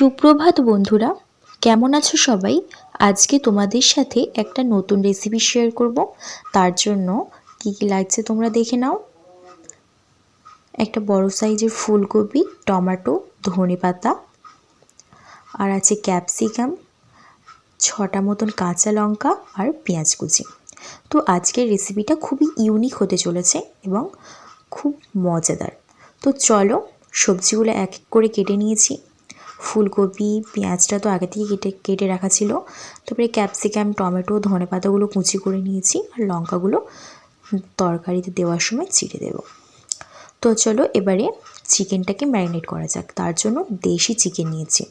সুপ্রভাত বন্ধুরা, কেমন আছো সবাই? আজকে তোমাদের সাথে একটা নতুন রেসিপি শেয়ার করব। তার জন্য কি কি লাগছে তোমরা দেখে নাও। একটা বড় সাইজের ফুলকপি, টমেটো, ধনে পাতা, আর আছে ক্যাপসিকাম ছটা মতন কাঁচা লঙ্কা আর পেঁয়াজ কুচি। তো আজকের রেসিপিটা খুবই ইউনিক হতে চলেছে এবং খুব মজাদার। তো চলো সবজিগুলো এক এক করে কেটে নিয়েছি। ফুলকপি, পেঁয়াজটা তো আগে থেকে কেটে কেটে রাখা ছিল। তারপরে ক্যাপসিকাম, টমেটো ধনে পাতাগুলো কুচি করে নিয়েছি আর লঙ্কাগুলো তরকারিতে দেওয়ার সময় চিড়ে দেব। তো চলো এবারে চিকেনটাকে ম্যারিনেট করা যাক। তার জন্য দেশি চিকেন নিয়েছি।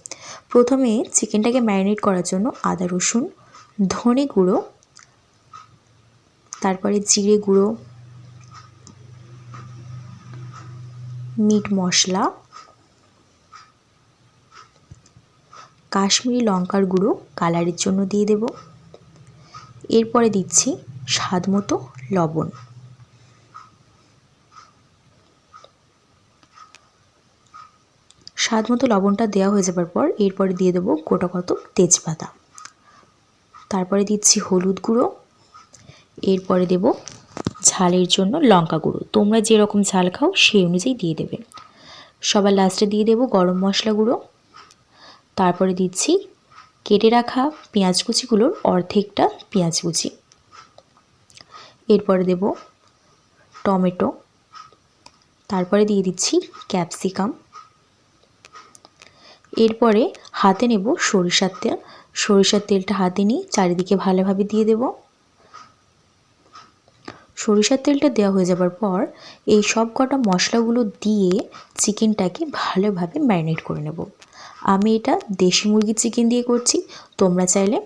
প্রথমে চিকেনটাকে ম্যারিনেট করার জন্য আদা, রসুন, ধনে গুঁড়ো, তারপরে জিরে গুঁড়ো, মিট মশলা কাশ্মীরি লঙ্কার গুঁড়ো কালারের জন্য দিয়ে দেব। এরপরে দিচ্ছি স্বাদ মতো লবণ। স্বাদ মতো লবণটা দেওয়া হয়ে যাবার পর এরপরে দিয়ে দেবো গোটা কত তেজপাতা। তারপরে দিচ্ছি হলুদ গুঁড়ো। এরপরে দেব ঝালের জন্য লঙ্কা গুঁড়ো। তোমরা যেরকম ঝাল খাও সেই অনুযায়ী দিয়ে দেবে। সবার লাস্টে দিয়ে দেবো গরম মশলা গুঁড়ো। তারপরে দিচ্ছি কেটে রাখা পেঁয়াজ কুচিগুলোর অর্ধেকটা পেঁয়াজ কুচি। এরপরে দেব টমেটো। তারপরে দিয়ে দিচ্ছি ক্যাপসিকাম। এরপরে হাতে নেব সরিষার তেল। সরিষার তেলটা হাতে নিয়ে চারিদিকে ভালোভাবে দিয়ে দেব। সরিষার তেলটা দেওয়া হয়ে যাবার পর এই সব কটা মশলাগুলো দিয়ে চিকেনটাকে ভালোভাবে ম্যারিনেট করে নেব। আমি এটা দেশি মুরগির চিকেন দিয়ে করছি। তোমরা চাইলে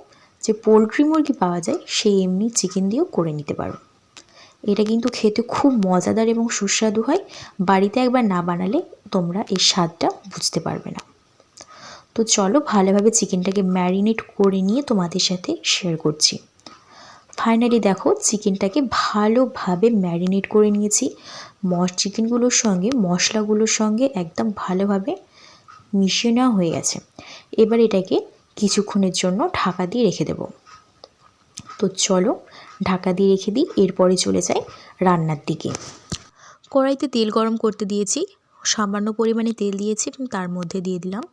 যে পোলট্রি মুরগি পাওয়া যায়, সেই এমনি চিকেন দিয়েও করে নিতে পারো। এটা কিন্তু খেতে খুব মজাদার এবং সুস্বাদু হয়। বাড়িতে একবার না বানালে তোমরা এর স্বাদটা বুঝতে পারবে না। তো চলো ভালোভাবে চিকেনটাকে ম্যারিনেট করে নিয়ে তোমাদের সাথে শেয়ার করছি। ফাইনালি দেখো চিকেনটাকে ভালোভাবে ম্যারিনেট করে নিয়েছি। মশ চিকেনগুলোর সঙ্গে, মশলাগুলোর সঙ্গে একদম ভালোভাবে মিশিয়ে নেওয়া হয়ে গেছে। এবার এটাকে কিছুক্ষণের জন্য ঢাকা দিয়ে রেখে দেব। তো চলো ঢাকা দিয়ে রেখে দিই, এরপরে চলে যাই রান্নার দিকে। কড়াইতে তেল গরম করতে দিয়েছি, সামান্য পরিমাণে তেল দিয়েছি এবং তার মধ্যে দিয়ে দিলাম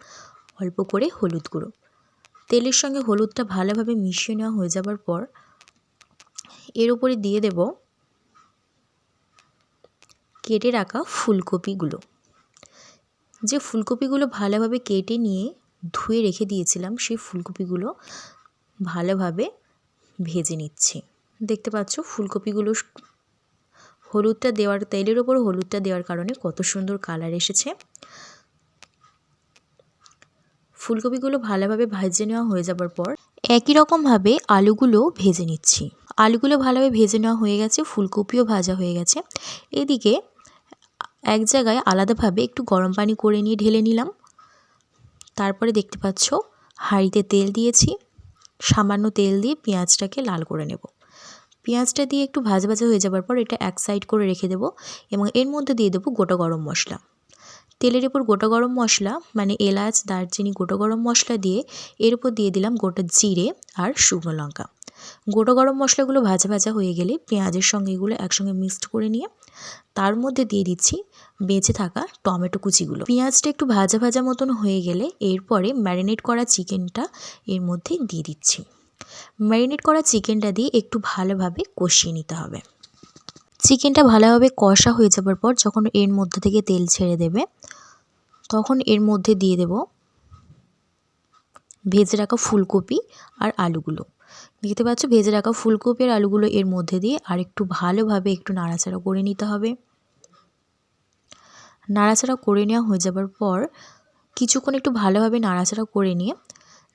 অল্প করে হলুদ গুঁড়ো। তেলের সঙ্গে হলুদটা ভালোভাবে মিশিয়ে নেওয়া হয়ে যাবার পর এর উপরে দিয়ে দেব কেটে রাখা ফুলকপিগুলো। যে ফুলকপিগুলো ভালোভাবে কেটে নিয়ে ধুয়ে রেখে দিয়েছিলাম, সেই ফুলকপিগুলো ভালোভাবে ভেজে নিচ্ছি। দেখতে পাচ্ছ ফুলকপিগুলো হলুদটা দেওয়ার, তেলের ওপর হলুদটা দেওয়ার কারণে কত সুন্দর কালার এসেছে। ফুলকপিগুলো ভালোভাবে ভেজে নেওয়া হয়ে যাবার পর একই রকমভাবে আলুগুলো ভেজে নিচ্ছি। আলুগুলো ভালোভাবে ভেজে নেওয়া হয়ে গেছে, ফুলকপিও ভাজা হয়ে গেছে। এদিকে এক জায়গায় আলাদাভাবে একটু গরম পানি করে নিয়ে ঢেলে নিলাম। তারপরে দেখতে পাচ্ছ, হাঁড়িতে তেল দিয়েছি, সামান্য তেল দিয়ে পেঁয়াজটাকে লাল করে নেব। পেঁয়াজটা দিয়ে একটু ভাজা ভাজা হয়ে যাবার পর এটা এক সাইড করে রেখে দেবো এবং এর মধ্যে দিয়ে দেবো গোটা গরম মশলা। তেলের উপর গোটা গরম মশলা মানে এলাচ, দারচিনি, গোটা গরম মশলা দিয়ে এর উপর দিয়ে দিলাম গোটা জিরে আর শুকনো লঙ্কা। গোটা গরম মশলাগুলো ভাজা ভাজা হয়ে গেলে পেঁয়াজের সঙ্গে এগুলো একসঙ্গে মিক্সড করে নিয়ে তার মধ্যে দিয়ে দিচ্ছি বেঁচে থাকা টমেটো কুচিগুলো। পেঁয়াজটা একটু ভাজা ভাজা মতন হয়ে গেলে এরপরে ম্যারিনেট করা চিকেনটা এর মধ্যে দিয়ে দিচ্ছি। ম্যারিনেট করা চিকেনটা দিয়ে একটু ভালোভাবে কষিয়ে নিতে হবে। চিকেনটা ভালোভাবে কষা হয়ে যাবার পর যখন এর মধ্যে থেকে তেল ছেড়ে দেবে, তখন এর মধ্যে দিয়ে দেব ভেজে রাখা ফুলকপি আর আলুগুলো। দেখতে পাচ্ছ ভেজে রাখা ফুলকপি আর আলুগুলো এর মধ্যে দিয়ে আর একটু ভালোভাবে একটু নাড়াচাড়া করে নিতে হবে। নাড়াচাড়া করে নেওয়া হয়ে যাবার পর কিছুক্ষণ একটু ভালোভাবে নাড়াচাড়া করে নিয়ে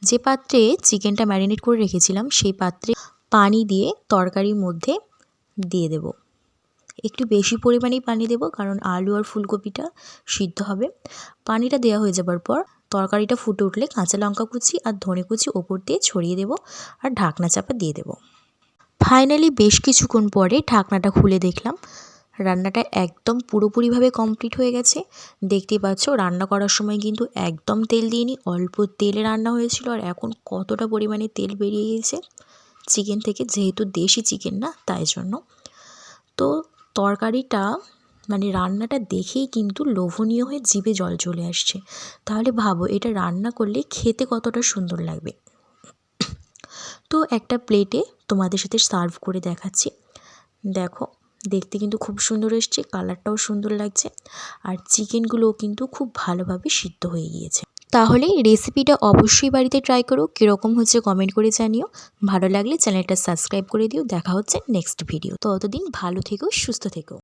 যে পাত্রে চিকেনটা ম্যারিনেট করে রেখেছিলাম সেই পাত্রে পানি দিয়ে তরকারির মধ্যে দিয়ে দেব। একটু বেশি পরিমাণেই পানি দেব কারণ আলু আর ফুলকপিটা সিদ্ধ হবে। পানিটা দেওয়া হয়ে যাবার পর তরকারিটা ফুটে উঠলে কাঁচা লঙ্কা কুচি আর ধনে কুচি ওপর দিয়ে ছড়িয়ে দেব আর ঢাকনা চাপা দিয়ে দেব। ফাইনালি বেশ কিছুক্ষণ পরে ঢাকনাটা খুলে দেখলাম। রান্নাটা একদম পুরোপুরিভাবে কমপ্লিট হয়ে গেছে। দেখতেই পাচ্ছ, রান্না করার সময় কিন্তু একদম তেল দিইনি, অল্প তেলে রান্না হয়েছিল আর এখন কতটা পরিমাণে তেল বেরিয়ে গিয়েছে চিকেন থেকে যেহেতু দেশি চিকেন না, তাই জন্য। তো তরকারিটা মানে রান্নাটা দেখেই কিন্তু লোভনীয় হয়ে জিভে জল চলে আসছে। তাহলে ভাবো, এটা রান্না করলে খেতে কতটা সুন্দর লাগবে। তো একটা প্লেটে তোমাদের সাথে সার্ভ করে দেখাচ্ছি। দেখো, দেখতে কিন্তু খুব সুন্দর এসছে, কালারটাও সুন্দর লাগছে, আর চিকেনগুলোও কিন্তু খুব ভালোভাবে সিদ্ধ হয়ে গিয়েছে। তাহলে রেসিপিটা অবশ্যই বাড়িতে ট্রাই করো, কীরকম হচ্ছে কমেন্ট করে জানিও। ভালো লাগলে চ্যানেলটা সাবস্ক্রাইব করে দিও, দেখা হচ্ছে নেক্সট ভিডিও। তো অতদিন ভালো থেকো, সুস্থ থেকো।